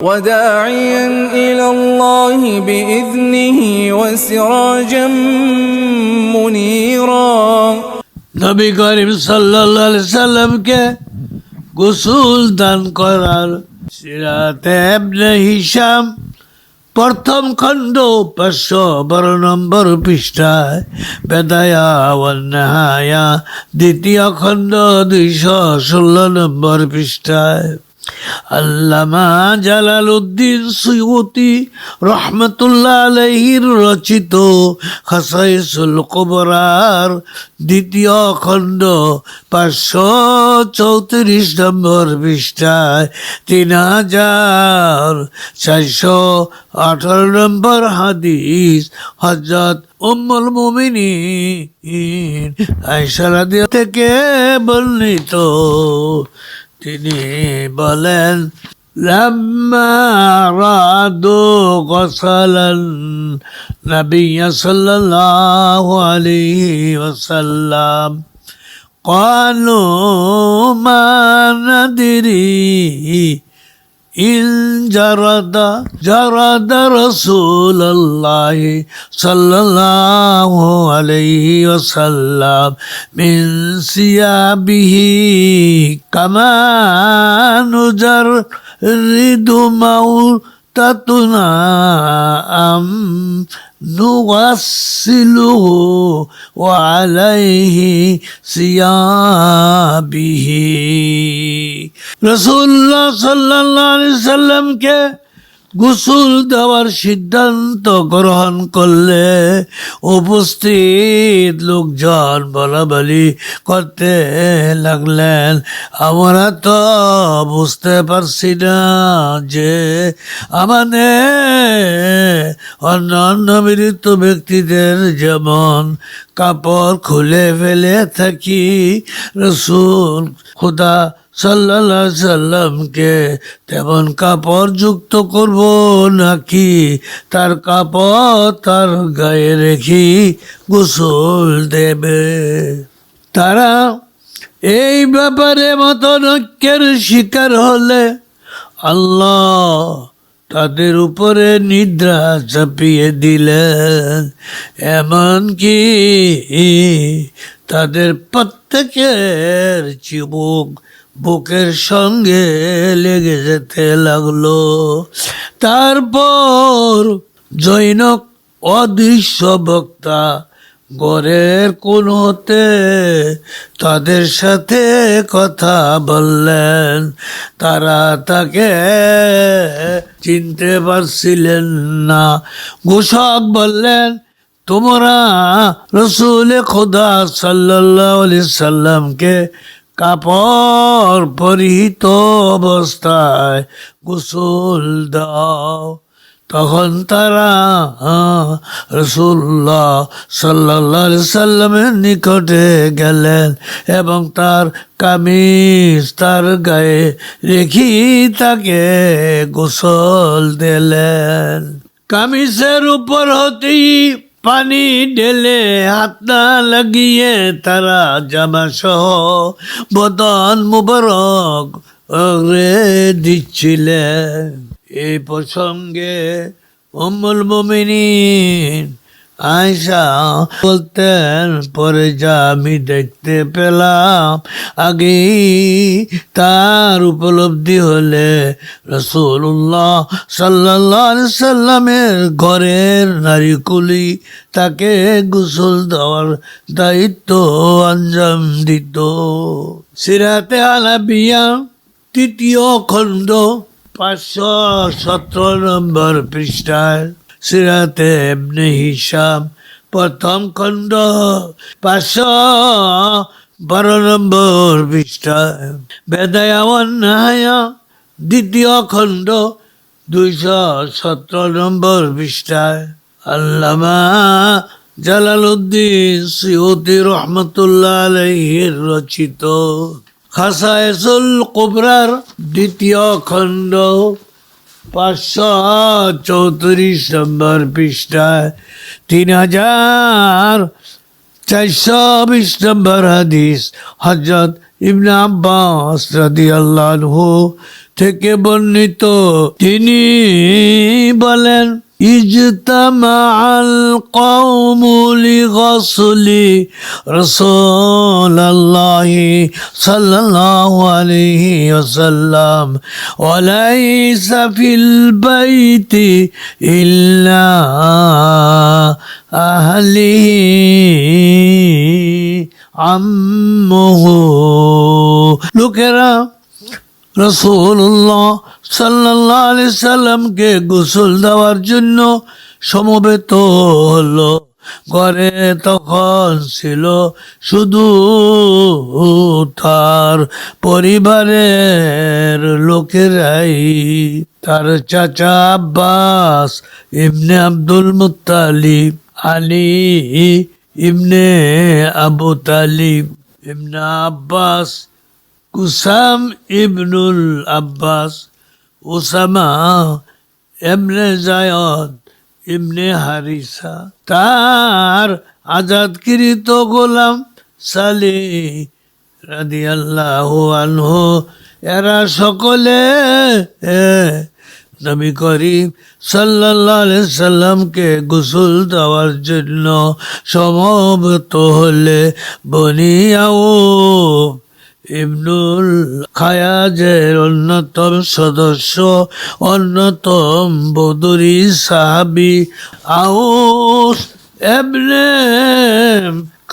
وداعيا إلى الله بإذنه وسراجا منيرا নবী করিম সাল্লাল্লাহু আলাইহি সাল্লামকে গোসল দান করার সিরাতে ইবনে হিশাম প্রথম খণ্ড পাঁচশো বারো নম্বর পৃষ্ঠায় বেদায়া ওয়ান্নাহায়া দ্বিতীয় খণ্ড দুইশো ষোলো নম্বর পৃষ্ঠায় আল্লামা জালাল উদ্দিন সুয়ুতি রহমতুল্লাহ আলহির রচিত খাসাইসুল কবরার দ্বিতীয় খণ্ড পাঁচশো চৌত্রিশ নম্বর পৃষ্ঠায় তিন হাজার চারশো আঠারো নম্বর হাদিস হজরত উম্মুল মুমিনিন আয়সা থেকে বর্ণিত। তিনি বলেন لما رادوا غسل النبي صلى الله عليه وسلم قالوا ما ندري إن جرد جرد رسول الله صلى الله عليه وسلم من ثيابه كما نجرد موتتنا أم نغسله وعليه صيابه رسول الله صلى الله عليه وسلم গোসল দেওয়ার সিদ্ধান্ত গ্রহণ করলে উপস্থিত লোকজন বলা বলি করতে লাগলেন। আমরা তো বুঝতে পারছি না যে আমাদের অন্য অন্য মৃত ব্যক্তিদের যেমন কাপড় খুলে ফেলে থাকি, রসুল, খুদা সাল্লাহ সাল্লামকে তেমন কাপড় যুক্ত করব নাকি? তার কাপড় তার গায়ে রেখে গোসল দেবে। তারা এই ব্যাপারে মতনৈক্যের শিকার হলে আল্লাহ তাদের উপরে নিদ্রা চাপিয়ে দিলেন। এমনকি তাদের প্রত্যেকের চিবুক বুকের সঙ্গে লেগে যেতে লাগল। তারপর জৈনক অদৃশ্য বক্তা গড়ের কোন হতে তাদের সাথে কথা বললেন। তারা তাকে চিনতে পারছিলেন না। ঘোষক বললেন, তোমরা রসুল খোদা সাল্লাহ সাল্লামকে কাপড় পরিহিত অবস্থায় গোসল দাও। তখন তারা রসুল্লাহ সাল্লাহ সাল্লামের নিকটে গেলেন এবং তার কামিজ তার গায়ে রেখি তাকে গোসল দিলেন। কামিজের উপর হতেই পানি ঢেলে হাত না লাগিয়ে তারা জামা সহ বদন মুবারক রে দিচ্ছিলেন এই প্রসঙ্গে অম্মুল মমিনিন আয়সা বলতেন, পরে যা আমি দেখতে পেলাম, আগেই তার উপলব্ধি হলে রসুল্লাহ সাল্লাহ সাল্লামের ঘরের নারীকুলি তাকে গোসল দেওয়ার দায়িত্ব আঞ্জাম দিত। সিরাতে আলাবিয়া, তৃতীয় খণ্ড, পাঁচশো সতেরো নম্বর পৃষ্ঠায় সিরাতে এমনি হিসাব প্রথম খণ্ড পাঁচশো বারো নম্বর পৃষ্ঠায়। বেদায়া দ্বিতীয় খণ্ড দুইশো সতেরো নম্বর পৃষ্ঠায়। আল্লামা জালালউদ্দিন সিউতি রহমতুল্লাহ আলহির রচিত। খাসায়সুল কুবরার দ্বিতীয় খণ্ড পাঁচশো চৌত্রিশ নম্বর পৃষ্ঠায় তিন হাজার চারশো বিশ নম্বর হাদিস হজরত ইবনে আব্বাস রাদি আল্লাহ থেকে বর্ণিত। তিনি বলেন اجتمع القوم لغسل رسول الله صلى الله عليه وسلم. وليس في البيت إلا أهله. عمه. لكرام রসুল্লাহ সাল্লাহ আলি সাল্লামকে গোসল দেওয়ার জন্য সমবেত হলো। ঘরে তখন ছিল শুধু তার পরিবারের লোকেরাই। তার চাচা Abbas ibn Abdul Muttalib, Ali ibn Abu Talib, ibn Abbas Qusam ibnul Abbas Osama এমনে জায়দ ইবনে হারিসা। তার আজাদকৃত গোলাম সালি রাদি আল্লাহ আনহু। এরা সকলে নবী করিম আলাইহি সাল্লামকে গোসল দেওয়ার জন্য সমবেত হলে বনিয়াও ইবনুল খায়াজের অন্যতম সদস্য, অন্যতম বদরি সাহাবি আউস এবনে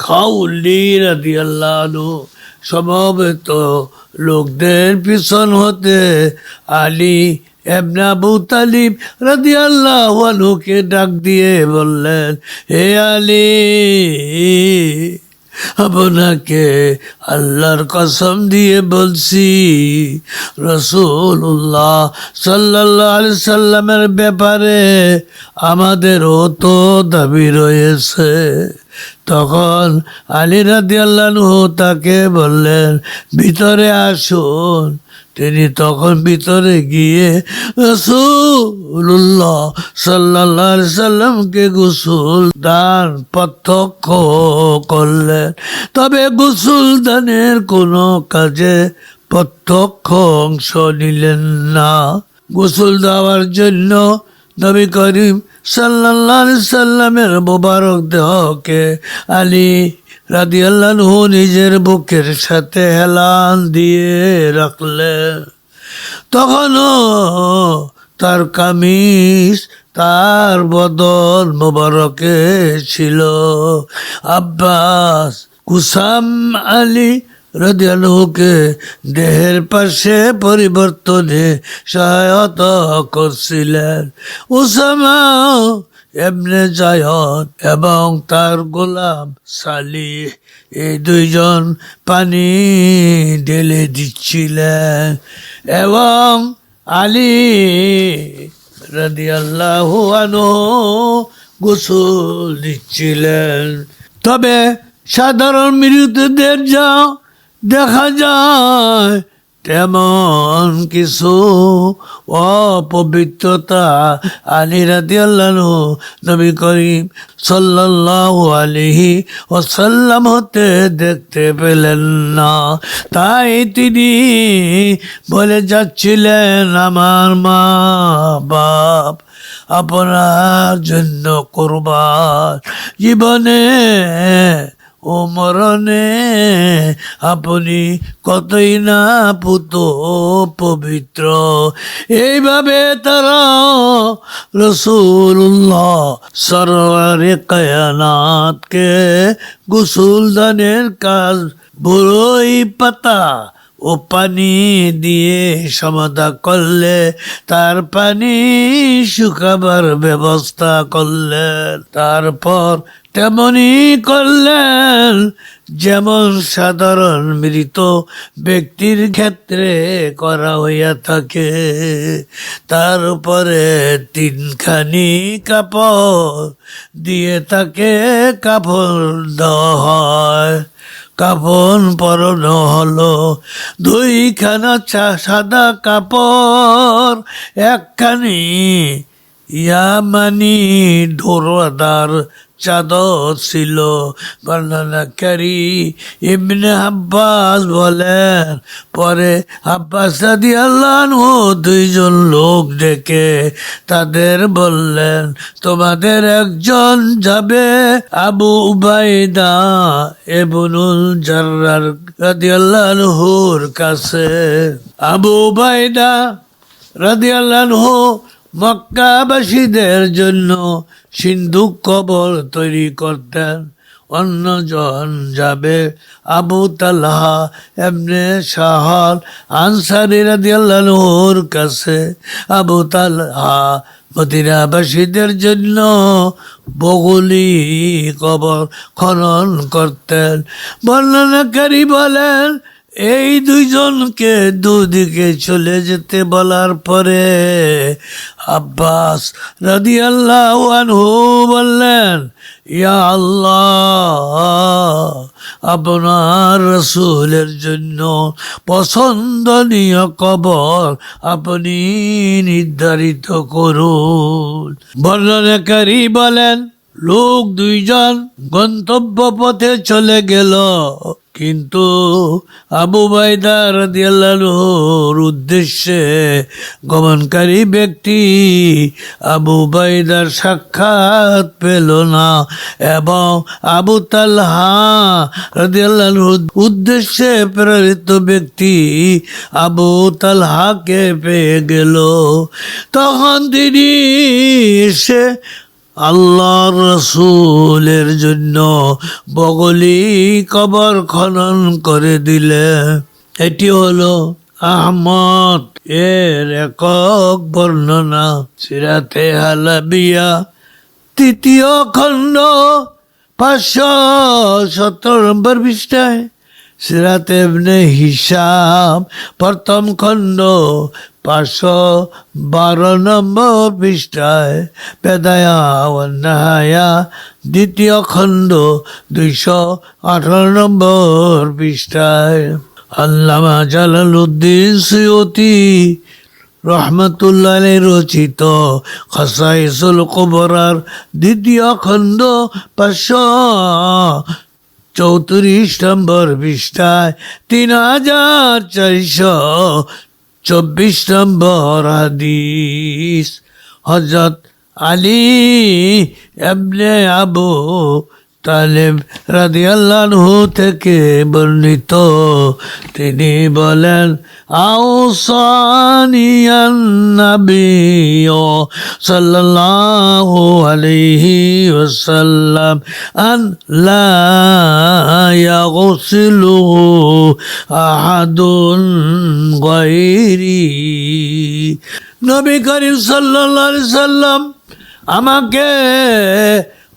খাউলি রাদিয়াল্লাহু সমবেত লোকদের পিছন হতে আলী এবনে আবু তালিব রাদিয়াল্লাহু আনহুকে ডাক দিয়ে বললেন, হে আলী আপনাকে আল্লাহর কসম দিয়ে বলছি রসুল্লাহ সাল্লাহ সাল্লামের ব্যাপারে আমাদের অত দাবি রয়েছে। তখন আলী রাদি আল্লাহ তাকে বললেন, ভিতরে আসুন। তিনি তখন ভিতরে গিয়ে রসুল্লাহ সাল্লাহ সাল্লামকে গোসল দান প্রত্যক্ষ করলেন। তবে গোসল দানের কোনো কাজে প্রত্যক্ষ অংশ নিলেন না। গোসল দেওয়ার জন্য নবী করিম সাল্লাহ সাল্লামের মোবারক দেহকে আলী রাদিয়াল্লাহু নিজের বুকের সাথে হেলান দিয়ে রাখলে, তখনও তার কামিজ, তার বদল মোবারকে ছিল। আব্বাস কুসাম আলী রাদিয়াল্লাহুকে দেহের পাশে পরিবর্তনে সহায়তা করছিলেন। উসামা এমনে জায়দ এবং তার গোলাম সালিহ এই দুইজন পানি ঢেলে দিচ্ছিলেন। এবং আলী রাদিয়াল্লাহু আনহু গোসল দিচ্ছিলেন। তবে সাধারণ মৃতদের যা দেখা যায় তেমন কিছু অপবিত্রতা আলী রাদি আল্লাহ নবী করিম সাল্লাল্লাহু আলাইহি ওয়াসাল্লাম হতে দেখতে পেলেন না। তাই তিনি বলে যাচ্ছিলেন, আমার মা বাপ আপনার জন্য কোরবান, জীবনে ও মরণে আপনি কতই না পুত পবিত্র। এইভাবে তারা রসুল্লাহ সরওয়ারে কয়ানাথকে গুসুলদানের কাজ বড়ই পাতা ও পানি দিয়ে সমতা করলে, তার পানি শুকাবার ব্যবস্থা করলেন। তারপর তেমনি করলেন, যেমন সাধারণ মৃত ব্যক্তির ক্ষেত্রে করা হইয়া থাকে। তার উপরে তিনখানি কাপড় দিয়ে তাকে কাপড় দেওয়া হয়। কাপন পরনো হলো দুইখানা চা সাদা কাপড় একখানি ইয়ামানি ধোরদার চাদর ছিল বর্ণনাকারী ইবনে আব্বাস বলেন, পরে আব্বাস রাদি আল্লাহ দুইজন লোক ডেকে তাদের বললেন, তোমাদের একজন যাবে আবু উবাইদা এবনুল জার্রার রাদি আল্লাহর কাছে। আবু উবাইদা রাদিয়াল্লাহু মক্কাবাসীদের জন্য সিন্ধুক কবর তৈরি করতেন। অন্যজন যাবে আবু তালহা এমনে শাহল আনসারি রাদিয়াল্লাহুর কাছে। আবু তালহা মদিনাবাসীদের জন্য বগুলি কবর খনন করতেন। বর্ণনাকারী বলেন এই দুইজনকে দুদিকে চলে যেতে বলার পরে আব্বাস রাদি আল্লাহ বললেন, ইয়া আল্লাহ, আপনার রসুলের জন্য পছন্দনীয় কবর আপনি নির্ধারিত করুন। বর্ণনাকারী বলেন, লোক দুইজন গন্তব্য পথে চলে গেল। কিন্তু আবু বাইদা রাদিয়াল্লাহুর উদ্দেশ্যে গমনকারী ব্যক্তি আবু বাইদার সাক্ষাৎ পেল না এবং আবু তালহা রাদিয়াল্লাহুর উদ্দেশ্যে প্রেরিত ব্যক্তি আবু তালহাকে পেয়ে গেল। তখন তিনি এসে আল্লাহর রসুলের জন্য বগলি কবর খনন করে দিলে। এটি হলো আহমদ। এর একক বর্ণনা সিরাতে হালাবিয়া। তৃতীয় খণ্ড পাঁচশো সত্তর নম্বর পৃষ্ঠায় সিরাত হিসাব প্রথম খণ্ড পাঁচশো বারো নম্বর পৃষ্ঠায় পেদায়া অন্যায়া দ্বিতীয় খণ্ড দুইশো আঠারো নম্বর পৃষ্ঠায়। আল্লামা জালালউদ্দিন সৈয়তি রহমতুল্লাহ রচিত খসাইসুল কবরার দ্বিতীয় খণ্ড পাঁচশো চৌত্রিশ নম্বর পৃষ্ঠায় তিন হাজার চারশো চব্বিশ নম্বর হাদিস হজরত আলী এমনে আবু তালেব রাদিয়াল্লাহু থেকে বর্ণিত। তিনি বলেন আউসানিয়ান নবিয় সাল্লাল্লাহু আলাইহি ওয়াসাল্লাম আন লা ইয়াগসিলুহু আহাদুন গায়রি। নবী করিম সাল্লাল্লাহু আমাকে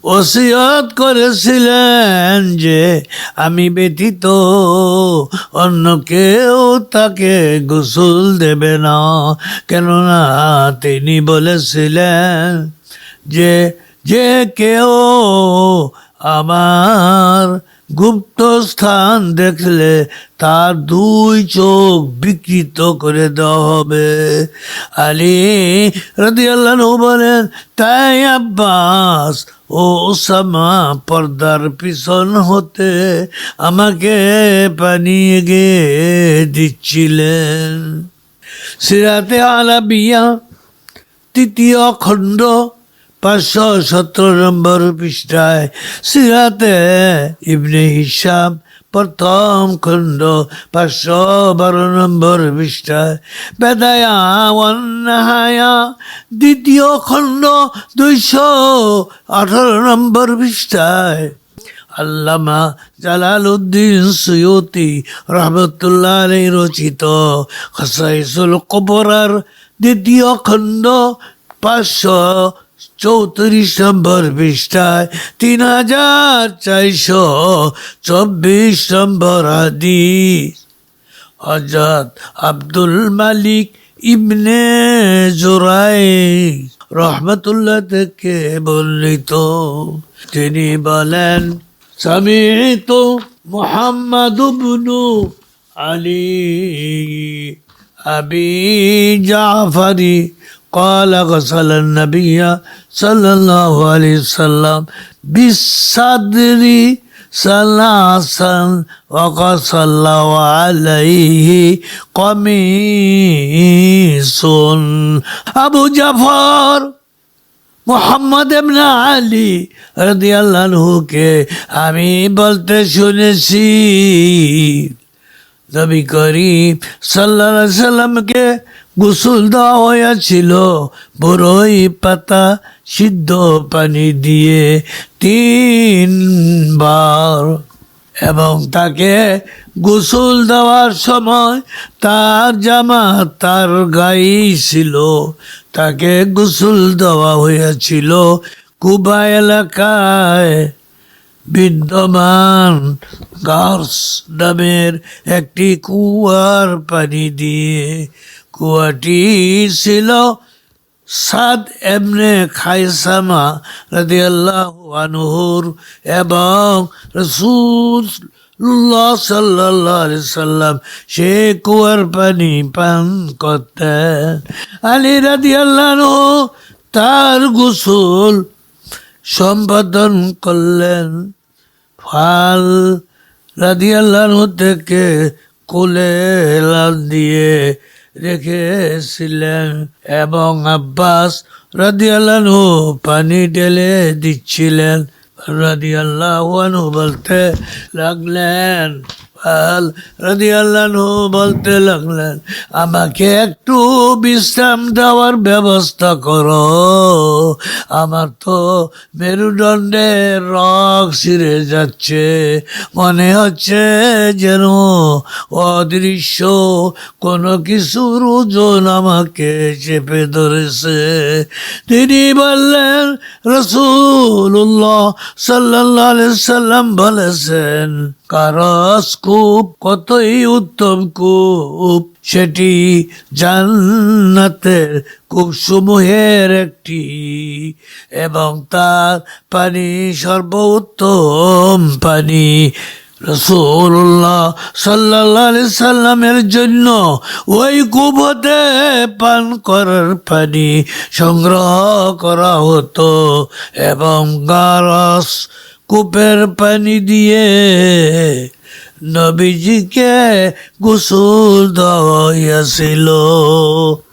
ওসিয়ত করেছিলেন যে আমি ব্যতীত অন্য কেউ তাকে গোসল দেবে না। কেননা তিনি বলেছিলেন যে যে কেউ আমার গুপ্ত স্থান দেখলে তার দুই চোখ বিকৃত করে দেওয়া হবে। আলী রাদি আল্লাহ বলেন, তাই আব্বাস ও ওসামা পর্দার পিছন হতে আমাকে পানি গিয়ে দিচ্ছিলেন। সিরাতে আলাবিয়া, তৃতীয় খণ্ড পাঁচশো সতেরো নম্বর পৃষ্ঠায় সিরাতে ইবনে হিসাব প্রথম খণ্ড পাঁচশো বারো নম্বর পৃষ্ঠায়, বেদায়া অন্যায়া দ্বিতীয় খণ্ড দুইশো আঠারো নম্বর পৃষ্ঠায়। আল্লামা জালাল উদ্দিন সৈয়তি রহমতুল্লাহ রচিত খসাইসুল কবরার দ্বিতীয় খণ্ড পাঁচশো চৌত্রিশ নম্বর পৃষ্ঠায় তিন হাজার চারশো চব্বিশ নম্বর আদি হজরত আব্দুল মালিক ইবনে জোরাই রহমতুল্লাহ থেকে বলিত তিনি বলেন, সমিত মোহাম্মদ আলী আবি জাফারি قال غسل النبي صلى الله عليه وسلم بالصدر ثلاثا وقصل عليه قميص أبو جعفر মোহাম্মদ এমনা আলী রাদিয়াল্লাহুকে আমি বলতে শুনেছি নবী করিম সাল্লাহ সাল্লামকে গোসল দেওয়া হয়েছিল। বড়ই পাতা সিদ্ধ পানি দিয়ে তিনবার। এবং তাকে গোসল দেওয়ার সময় তার জামা তার গায়েই ছিল। তাকে গোসল দেওয়া হয়েছিল কুবা এলাকায়। বিদ্যমান গার্স নামের একটি কুয়ার পানি দিয়ে কুয়াটি ছিল। সাদ এমনে খাইসামা রাদিয়াল্লাহু আনহুর এবং রসুল্লাহ আলাইহি সাল্লাম সে কুয়ার পানি পান করতেন। আলী রাদিয়াল্লাহু তার গোসল সম্পাদন করলেন। ফাল রাদিয়াল্লাহু থেকে কোলে দিয়ে রেখেছিলেন এবং আব্বাস রাদিয়াল্লাহু পানি ঢেলে দিচ্ছিলেন। রাদিয়াল্লাহু বলতে লাগলেন ফাল রাদিয়াল্লাহু বলতে লাগলেন, আমাকে একটু বিশ্রাম দেওয়ার ব্যবস্থা করো। আমার তো মেরুদণ্ডের রক ছিঁড়ে যাচ্ছে। মনে হচ্ছে যেন অদৃশ্য। কোনো কিছুর ওজন আমাকে চেপে ধরেছে। তিনি বললেন রসুল্লাহ সাল্লাহ সাল্লাম বলেছেন কারস কূপ কতই উত্তম কূপ? সেটি জান্নাতের কূপসমূহের একটি। এবং তার পানি সর্বোত্তম পানি। রসুল্লাহ সাল্লাহ সাল্লামের জন্য ওই কুবতে পান করার পানি সংগ্রহ করা হতো। এবং গারস কূপের পানি দিয়ে নবীজিকে গোসল দেওয়া হইয়াছিল